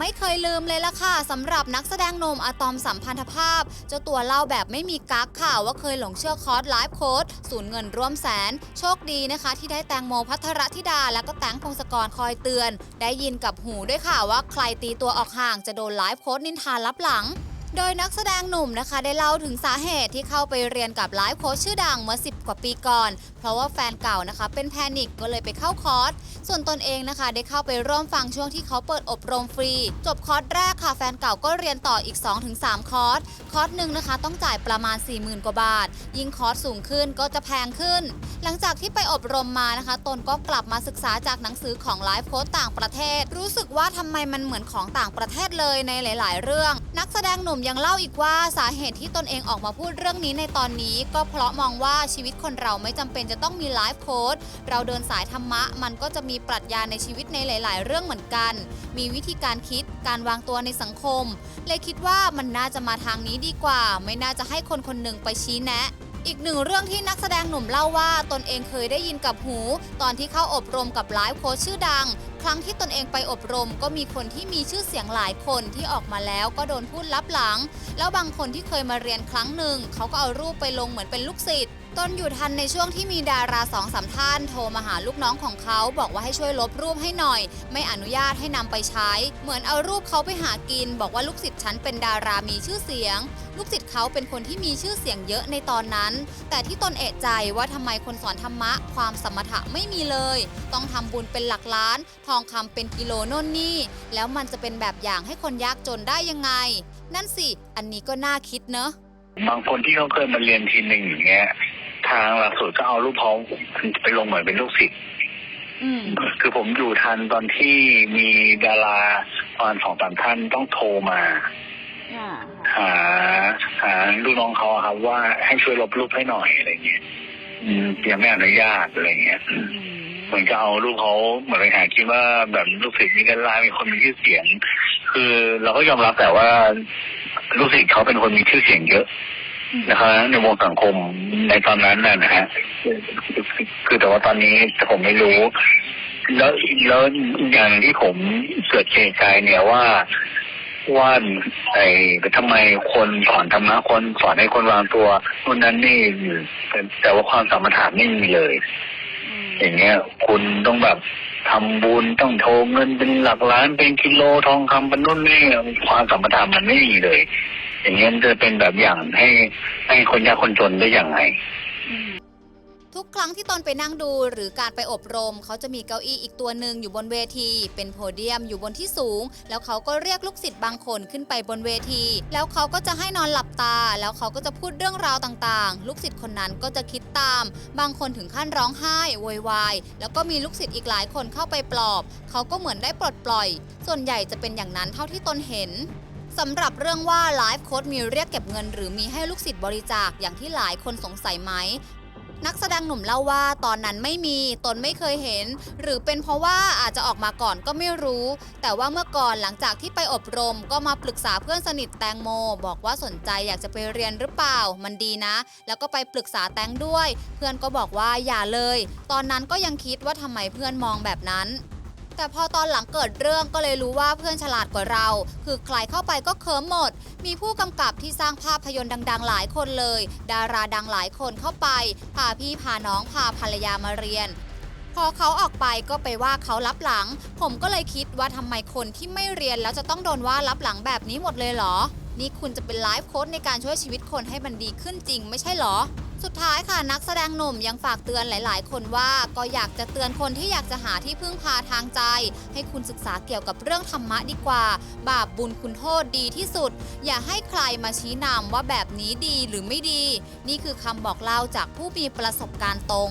ไม่เคยลืมเลยล่ะค่ะสำหรับนักแสดงหนุ่มอะตอมสัมพันธภาพ เจ้าตัวเล่าแบบไม่มีกั๊กค่ะว่าเคยหลงเชื่อคอร์สไลฟ์โค้ดสูญเงินร่วมแสน โชคดีนะคะ ที่ได้แตงโมพัทรธิดา แล้วก็แตงพงศกรคอยเตือน ได้ยินกับหูด้วยค่ะว่าใครตีตัวออกห่างจะโดนไลฟ์โค้ดนินทาลับหลัง โดยนักแสดงหนุ่มนะคะ ได้เล่าถึงสาเหตุที่เข้าไปเรียนกับไลฟ์โค้ชชื่อดังเมื่อ 10 กว่าปีก่อน เพราะว่าแฟนเก่านะคะเป็นแพนิคก็เลยไปเข้าคอร์ส ส่วนตนเองนะคะได้เข้าไปร่วมฟังช่วงที่เขาเปิดอบรมฟรี จบคอร์สแรกค่ะแฟนเก่าก็เรียนต่ออีก 2-3 คอร์ส คอร์สหนึ่งนะคะต้องจ่ายประมาณ 40,000 กว่าบาท ยิ่งคอร์สสูงขึ้นก็จะแพงขึ้น หลังจากที่ไปอบรมมานะคะ ตนก็กลับมาศึกษาจากหนังสือของไลฟ์โค้ชต่างประเทศ รู้สึกว่าทำไมมันเหมือนของต่างประเทศเลยในหลาย ๆ เรื่อง นักแสดงหนุ่มยังเล่าอีกว่าสาเหตุที่ตนเองออกมาพูดเรื่องนี้ในตอนนี้ ก็เพราะมองว่าชีวิตคนเราไม่จำเป็นจะต้องมีไลฟ์โค้ดเราเดินสายธรรมะ มันก็จะมีปรัชญาในชีวิตในหลาย ๆ เรื่องเหมือนกัน มีวิธีการคิดการวางตัวในสังคม เลยคิดว่ามันน่าจะมาทางนี้ดีกว่า ไม่น่าจะให้คนคนหนึ่งไปชี้แนะ อีกหนึ่งเรื่องที่นักแสดงหนุ่มเล่าว่าตนเองเคยได้ยินกับหู ตอนที่เข้าอบรมกับไลฟ์โค้ชชื่อดัง ครั้งที่ตนเองไปอบรมก็มีคนที่มีชื่อเสียงหลายคนที่ออกมาแล้วก็โดนพูดลับหลัง แล้วบางคนที่เคยมาเรียนครั้งหนึ่งเขาก็เอารูปไปลงเหมือนเป็นลูกศิษย์ตนอยู่ทันในช่วงที่มีดาราสองสามท่านโทรมาหาลูกน้องของเขา บอกว่าให้ช่วยลบรูปให้หน่อย ไม่อนุญาตให้นำไปใช้ เหมือนเอารูปเขาไปหากิน บอกว่าลูกศิษย์ฉันเป็นดารามีชื่อเสียง ลูกศิษย์เขาเป็นคนที่มีชื่อเสียงเยอะในตอนนั้น แต่ที่ตนเอะใจว่าทำไมคนสอนธรรมะ ความสมถะไม่มีเลย ต้องทำบุญเป็นหลักล้าน ทองคำเป็นกิโลโน่นนี่ แล้วมันจะเป็นแบบอย่างให้คนยากจนได้ยังไง นั่นสิ อันนี้ก็น่าคิดเนอะบางคนที่เขาเคยมาเรียนทีหนึ่งอย่างเงี้ย ทางหลักสูตรก็เอารูปเขาไปลงเหมือนเป็นลูกศิษย์อืมคือผมอยู่ทันตอนที่มีดาราตอนสองสามท่านต้องโทรมา หาหาลูกน้องเขาอะครับว่าให้ช่วยลบรูปให้หน่อยอะไรเงี้ยอืมยังไม่อนุญาตอะไรเงี้ยอืมเหมือนจะเอารูปเขาเหมือนไปหาคิดว่าแบบลูกศิษย์มีกันลายมีคนมีชื่อเสียง คือเราก็ยอมรับแต่ว่าลูกศิษย์เขาเป็นคนมีชื่อเสียงเยอะนะครับในวงสังคมในตอนนั้นน่ะนะฮะคือแต่ว่าตอนนี้ผมไม่รู้ แล้วแล้วอย่างที่ผมเกิดเกใจเนี่ยว่า ว่าไอ้ทำไมคนสอนธรรมะคนสอนให้คนวางตัวคนนั้นนี่แต่แต่ว่าความสมถะไม่มีเลย อย่างเงี้ย คุณต้องแบบทำบุญต้องโทรเงินเป็นหลักล้านเป็นกิโลทองคำเป็นนู่นนี่ความสมถะมันไม่มีเลย อย่างเงี้ยมันจะเป็นแบบอย่างให้ให้คนยากคนจนได้อย่างไง ทุกครั้งที่ตนไปนั่งดูหรือการไปอบรม เขาจะมีเก้าอี้อีกตัวหนึ่งอยู่บนเวที เป็นโพเดียมอยู่บนที่สูง แล้วเขาก็เรียกลูกศิษย์บางคนขึ้นไปบนเวที แล้วเขาก็จะให้นอนหลับตา แล้วเขาก็จะพูดเรื่องราวต่างๆ ลูกศิษย์คนนั้นก็จะคิดตาม บางคนถึงขั้นร้องไห้โวยวายแล้วก็มีลูกศิษย์อีกหลายคนเข้าไปปลอบ เขาก็เหมือนได้ปลดปล่อย ส่วนใหญ่จะเป็นอย่างนั้นเท่าที่ตนเห็นสำหรับเรื่องว่าไลฟ์โค้ดมีเรียกเก็บเงิน หรือมีให้ลูกศิษย์บริจาคอย่างที่หลายคนสงสัยไหม นักแสดงหนุ่มเล่าว่าตอนนั้นไม่มีตนไม่เคยเห็น หรือเป็นเพราะว่าอาจจะออกมาก่อนก็ไม่รู้ แต่ว่าเมื่อก่อนหลังจากที่ไปอบรมก็มาปรึกษาเพื่อนสนิทแตงโม บอกว่าสนใจอยากจะไปเรียนหรือเปล่ามันดีนะ แล้วก็ไปปรึกษาแตงด้วย เพื่อนก็บอกว่าอย่าเลย ตอนนั้นก็ยังคิดว่าทำไมเพื่อนมองแบบนั้น แต่พอตอนหลังเกิดเรื่องก็เลยรู้ว่าเพื่อนฉลาดกว่าเรา คือใครเข้าไปก็เคิมหมด มีผู้กำกับที่สร้างภาพยนตร์ดัง ๆ หลายคนเลย ดาราดังหลายคนเข้าไป พาพี่พาน้องพาภรรยามาเรียน พอเขาออกไปก็ไปว่าเขารับหลัง ผมก็เลยคิดว่าทำไมคนที่ไม่เรียนแล้วจะต้องโดนว่ารับหลังแบบนี้หมดเลยเหรอ นี่คุณจะเป็นไลฟ์โค้ดในการช่วยชีวิตคนให้มันดีขึ้นจริงไม่ใช่หรอ สุดท้ายค่ะนักแสดงหนุ่มยังฝากเตือนหลาย ๆ คนว่าก็อยากจะเตือนคนที่อยากจะหาที่พึ่งพาทางใจ ให้คุณศึกษาเกี่ยวกับเรื่องธรรมะดีกว่า บาปบุญคุณโทษดีที่สุด อย่าให้ใครมาชี้นำว่าแบบนี้ดีหรือไม่ดี นี่คือคำบอกเล่าจากผู้มีประสบการณ์ตรง